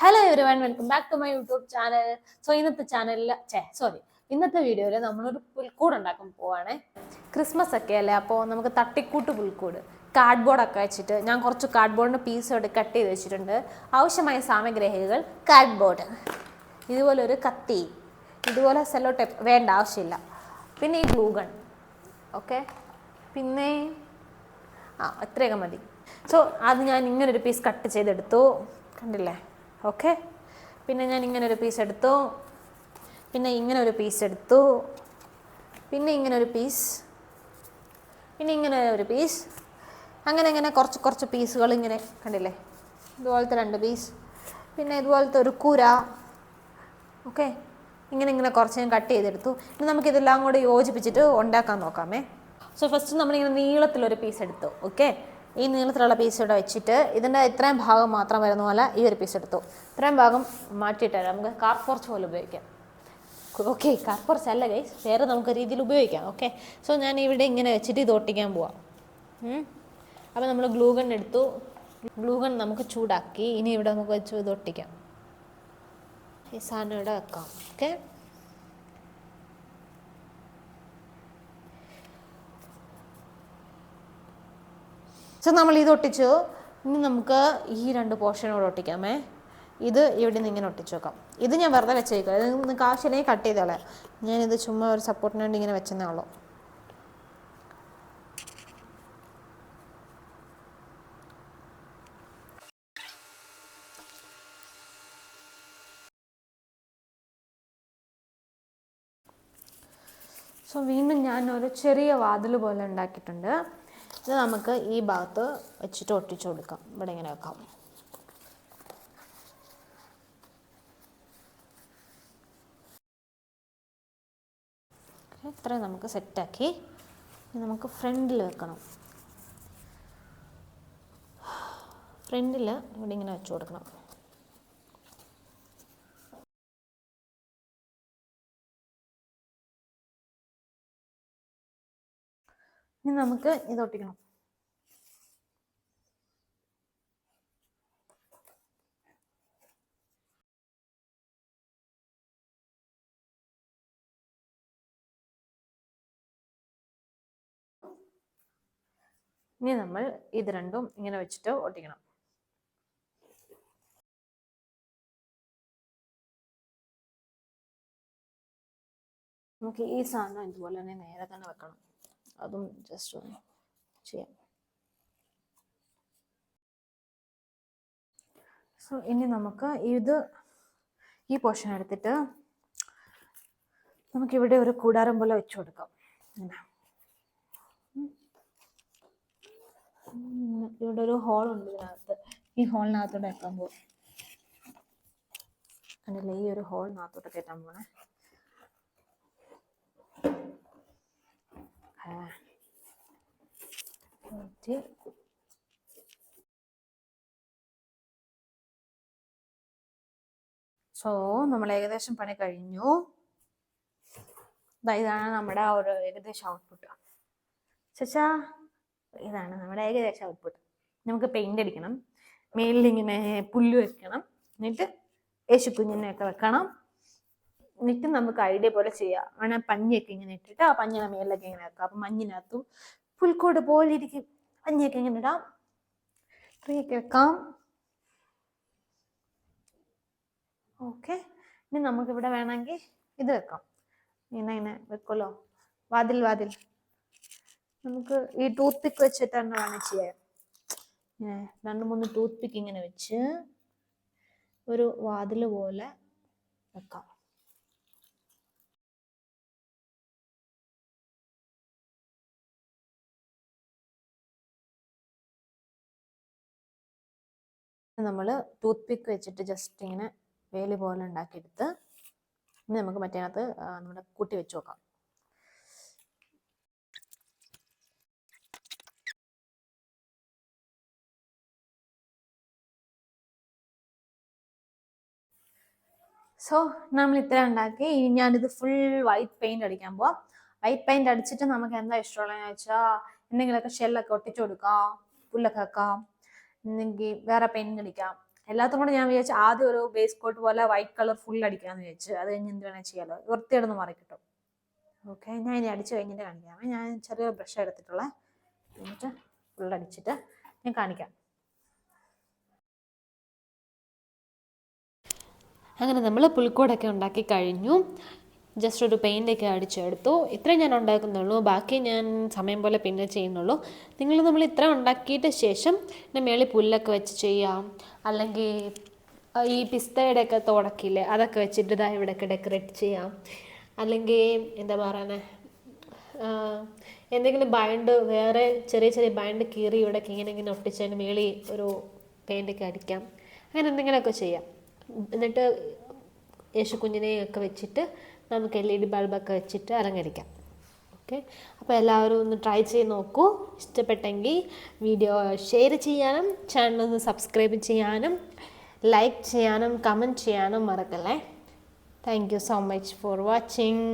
Hello every one welcome back to my YouTube channel so ഇന്നത്തെ ചാനലിൽ ചേ sorry ഇന്നത്തെ വീഡിയോയിൽ നമ്മളൊരു പുൽക്കൂട് ഉണ്ടാക്കാൻ പോവാണേ. ക്രിസ്മസ് ഒക്കെ അല്ലേ? അപ്പോൾ നമുക്ക് തട്ടിക്കൂട്ട് പുൽക്കൂട്. കാർഡ്ബോർഡൊക്കെ വെച്ചിട്ട് ഞാൻ കുറച്ച് കാർഡ്ബോർഡിന്റെ പീസ് എടുത്ത് കട്ട് ചെയ്ത് വെച്ചിട്ടുണ്ട്. ആവശ്യമായ സാമഗ്രികൾ കാർഡ്ബോർഡ് ഇതുപോലെ ഒരു കത്തി. ഇതുപോലെ സെല്ലോ ടെപ്പ് വേണ്ട ആവശ്യമില്ല. പിന്നെ ഈ ഗ്ലൂഗൺ ഓക്കെ പിന്നെ ആ അത്രയൊക്കെ മതി. സോ അത് ഞാൻ ഇങ്ങനൊരു പീസ് കട്ട് ചെയ്തെടുത്തു. കണ്ടില്ലേ? ഓക്കെ പിന്നെ ഞാൻ ഇങ്ങനെ ഒരു പീസ് എടുത്തു. പിന്നെ ഇങ്ങനെ ഒരു പീസ് എടുത്തു. പിന്നെ ഇങ്ങനെ ഒരു പീസ് പിന്നെ ഇങ്ങനെ ഒരു പീസ് അങ്ങനെ ഇങ്ങനെ കുറച്ച് കുറച്ച് പീസുകൾ ഇങ്ങനെ കണ്ടില്ലേ? ഇതുപോലത്തെ രണ്ട് പീസ് പിന്നെ ഇതുപോലത്തെ ഒരു കൂര. ഓക്കെ ഇങ്ങനെ ഇങ്ങനെ കുറച്ച് ഞാൻ കട്ട് ചെയ്തെടുത്തു. ഇനി നമുക്കിതെല്ലാം കൂടെ യോജിപ്പിച്ചിട്ട് ഉണ്ടാക്കാൻ നോക്കാമേ. സോ ഫസ്റ്റ് നമ്മളിങ്ങനെ നീളത്തിലൊരു പീസ് എടുത്തു. ഓക്കെ ഈ നീളത്തിലുള്ള പീസ് ഇവിടെ വെച്ചിട്ട് ഇതിന്റെ ഇത്രയും ഭാഗം മാത്രം വരുന്ന പോലെ ഈ ഒരു പീസ് എടുത്തു. ഇത്രയും ഭാഗം മാറ്റിയിട്ട് നമുക്ക് കാർപ്പുറച്ച് പോലെ ഉപയോഗിക്കാം. ഓക്കെ കാർപ്പുറച്ച് അല്ല ഗൈസ് വേറെ നമുക്ക് രീതിയിൽ ഉപയോഗിക്കാം. ഓക്കെ സോ ഞാൻ ഇവിടെ ഇങ്ങനെ വെച്ചിട്ട് ഇത് ഒട്ടിക്കാൻ പോവാം. അപ്പോൾ നമ്മൾ ഗ്ലൂഗൺ എടുത്തു. ഗ്ലൂഗൺ നമുക്ക് ചൂടാക്കി. ഇനി ഇവിടെ നമുക്ക് വെച്ച് ഇത് ഒട്ടിക്കാം. ഈ സാധനം ഇവിടെ വെക്കാം. ഓക്കെ സോ നമ്മൾ ഇത് ഒട്ടിച്ചു. ഇനി നമുക്ക് ഈ രണ്ട് പോർഷനോട് ഒട്ടിക്കാമേ. ഇത് ഇവിടെ നിന്ന് ഇങ്ങനെ ഒട്ടിച്ചു വെക്കാം. ഇത് ഞാൻ വെറുതെ വെച്ചേക്കാം ഇത് നിങ്ങൾക്ക് ആവശ്യമില്ലെങ്കിൽ കട്ട് ചെയ്തോളെ. ഞാനിത് ചുമ്മാ ഒരു സപ്പോർട്ടിന് വേണ്ടി ഇങ്ങനെ വെച്ചെന്നേ ഉള്ളൂ. സോ വീണ്ടും ഞാൻ ഒരു ചെറിയ വാതിൽ പോലെ ഉണ്ടാക്കിയിട്ടുണ്ട്. ഇത് നമുക്ക് ഈ ഭാഗത്ത് വെച്ചിട്ട് ഒട്ടിച്ചു കൊടുക്കാം. ഇവിടെ ഇങ്ങനെ വെക്കാം. ഇത്രയും നമുക്ക് സെറ്റാക്കി. നമുക്ക് ഫ്രണ്ടിൽ വെക്കണം. ഫ്രണ്ടിൽ ഇവിടെ ഇങ്ങനെ വെച്ച് കൊടുക്കണം. ഇനി നമുക്ക് ഇത് ഒട്ടിക്കണം. ഇനി നമ്മൾ ഇത് രണ്ടും ഇങ്ങനെ വെച്ചിട്ട് ഒട്ടിക്കണം. നമുക്ക് ഈ സാധനം ഇതുപോലെ തന്നെ നേരെ തന്നെ വെക്കണം. അതും ജസ്റ്റ് ഒന്ന് ചെയ്യാം. സോ ഇനി നമുക്ക് ഇത് ഈ പോർഷൻ എടുത്തിട്ട് നമുക്കിവിടെ ഒരു കൂടാരം പോലെ വെച്ചു കൊടുക്കാം. ഇവിടെ ഒരു ഹോൾ ഉണ്ട് ഇതിനകത്ത്. ഈ ഹോളിനകത്തോട്ട് എത്താൻ പോകും അല്ലെങ്കിൽ ഈ ഒരു ഹോളിനകത്തോട്ട് കയറ്റാൻ പോണേ സോ നമ്മൾ ഏകദേശം പണി കഴിഞ്ഞു. ഇതാണ് നമ്മുടെ ആ ഒരു ഏകദേശം ഔട്ട്പുട്ട് ചേച്ചാ ഇതാണ് നമ്മുടെ ഏകദേശം ഔട്ട്പുട്ട് നമുക്ക് പെയിന്റ് അടിക്കണം. മേലിൽ ഇങ്ങനെ പുല്ല് വെക്കണം. എന്നിട്ട് യേശുക്കുഞ്ഞിനെയൊക്കെ വെക്കണം. എന്നിട്ട് നമുക്ക് ഐഡിയ പോലെ ചെയ്യാം. അങ്ങനെ പഞ്ഞിയൊക്കെ ഇങ്ങനെ ഇട്ടിട്ട് ആ പഞ്ഞിനെ മേലിലൊക്കെ ഇങ്ങനെ വെക്കാം. അപ്പം മഞ്ഞിനകത്തും പുൽക്കോട് പോലെ ഇരിക്കും. പഞ്ഞിയൊക്കെ ഇങ്ങനെ ഇടാം. ട്രീയൊക്കെ വെക്കാം. ഓക്കെ ഇനി നമുക്കിവിടെ വേണമെങ്കിൽ ഇത് വെക്കാം. ഇങ്ങനെ ഇങ്ങനെ വെക്കുമല്ലോ. വാതിൽ വാതിൽ. നമുക്ക് ഈ ടൂത്ത് പിക്ക് വെച്ചിട്ട് തന്നെ വേണം ചെയ്യാൻ രണ്ട് മൂന്ന് ടൂത്ത് പിക്ക് ഇങ്ങനെ വെച്ച് ഒരു വാതിൽ പോലെ വെക്കാം. നമ്മൾ ടൂത്ത് പിക്ക് വെച്ചിട്ട് ജസ്റ്റ് ഇങ്ങനെ വേലി പോലെ ഉണ്ടാക്കിയെടുത്ത് ഇനി നമുക്ക് മറ്റേനകത്ത് നമ്മുടെ കൂട്ടി വെച്ച് നോക്കാം. സോ നമ്മൾ ഇത്ര ഉണ്ടാക്കി. ഞാനിത് ഫുൾ വൈറ്റ് പെയിന്റ് അടിക്കാൻ പോവാം. വൈറ്റ് പെയിന്റ് അടിച്ചിട്ട് നമുക്ക് എന്താ ഇഷ്ടമുള്ളതെന്ന് വെച്ചാൽ എന്തെങ്കിലുമൊക്കെ ഷെല്ലൊക്കെ ഒട്ടിച്ചു കൊടുക്കാം പുല്ലൊക്കെ വെക്കാം. എന്തെങ്കിൽ വേറെ പെയിന്റ് അടിക്കാം. എല്ലാത്തും കൂടെ ഞാൻ വിചാരിച്ചു ആദ്യം ഒരു ബേസ് കോട്ട് പോലെ വൈറ്റ് കളർ ഫുൾ അടിക്കാമെന്ന് വിചാരിച്ചു അത് കഴിഞ്ഞ് എന്ത് വേണേൽ ചെയ്യാലോ. വൃത്തിയായിട്ടൊന്ന് മാറി കിട്ടും ഓക്കെ ഞാൻ ഇനി അടിച്ച് കഴിഞ്ഞിട്ട് കാണിക്കാം. ഞാൻ ചെറിയ ബ്രഷ് എടുത്തിട്ടുള്ള. എന്നിട്ട് ഫുൾ അടിച്ചിട്ട് ഞാൻ കാണിക്കാം. അങ്ങനെ നമ്മൾ പുൽക്കൂടൊക്കെ ഉണ്ടാക്കി കഴിഞ്ഞു. ജസ്റ്റ് ഒരു പെയിന്റൊക്കെ അടിച്ചെടുത്തു. ഇത്രയും ഞാൻ ഉണ്ടാക്കുന്നുള്ളൂ. ബാക്കി ഞാൻ സമയം പോലെ പിന്നെ ചെയ്യുന്നുള്ളൂ. നിങ്ങൾ നമ്മൾ ഇത്ര ഉണ്ടാക്കിയിട്ട് ശേഷം പിന്നെ മേളിൽ പുല്ലൊക്കെ വെച്ച് ചെയ്യാം. അല്ലെങ്കിൽ ഈ പിസ്തയുടെ ഒക്കെ തുടക്കില്ലേ അതൊക്കെ വെച്ചിട്ട് ഇതാ ഇവിടെയൊക്കെ ഡെക്കറേറ്റ് ചെയ്യാം. അല്ലെങ്കിൽ എന്താ പറയുന്നത് എന്തെങ്കിലും ബൈൻഡ് വേറെ ചെറിയ ചെറിയ ബൈൻഡ് കീറി ഇവിടെയൊക്കെ ഇങ്ങനെ ഇങ്ങനെ ഒട്ടിച്ചതിന് മേളിൽ ഒരു പെയിന്റൊക്കെ അടിക്കാം. അങ്ങനെ എന്തെങ്കിലുമൊക്കെ ചെയ്യാം. എന്നിട്ട് യേശു കുഞ്ഞിനെയൊക്കെ വെച്ചിട്ട് നമുക്ക് എൽ ഇ ഡി ബൾബൊക്കെ വെച്ചിട്ട് അലങ്കരിക്കാം. ഓക്കെ അപ്പോൾ എല്ലാവരും ഒന്ന് ട്രൈ ചെയ്ത് നോക്കൂ. ഇഷ്ടപ്പെട്ടെങ്കിൽ വീഡിയോ ഷെയർ ചെയ്യാനും ചാനൽ ഒന്ന് സബ്സ്ക്രൈബ് ചെയ്യാനും ലൈക്ക് ചെയ്യാനും കമന്റ് ചെയ്യാനും മറക്കല്ലേ? Thank you so much for watching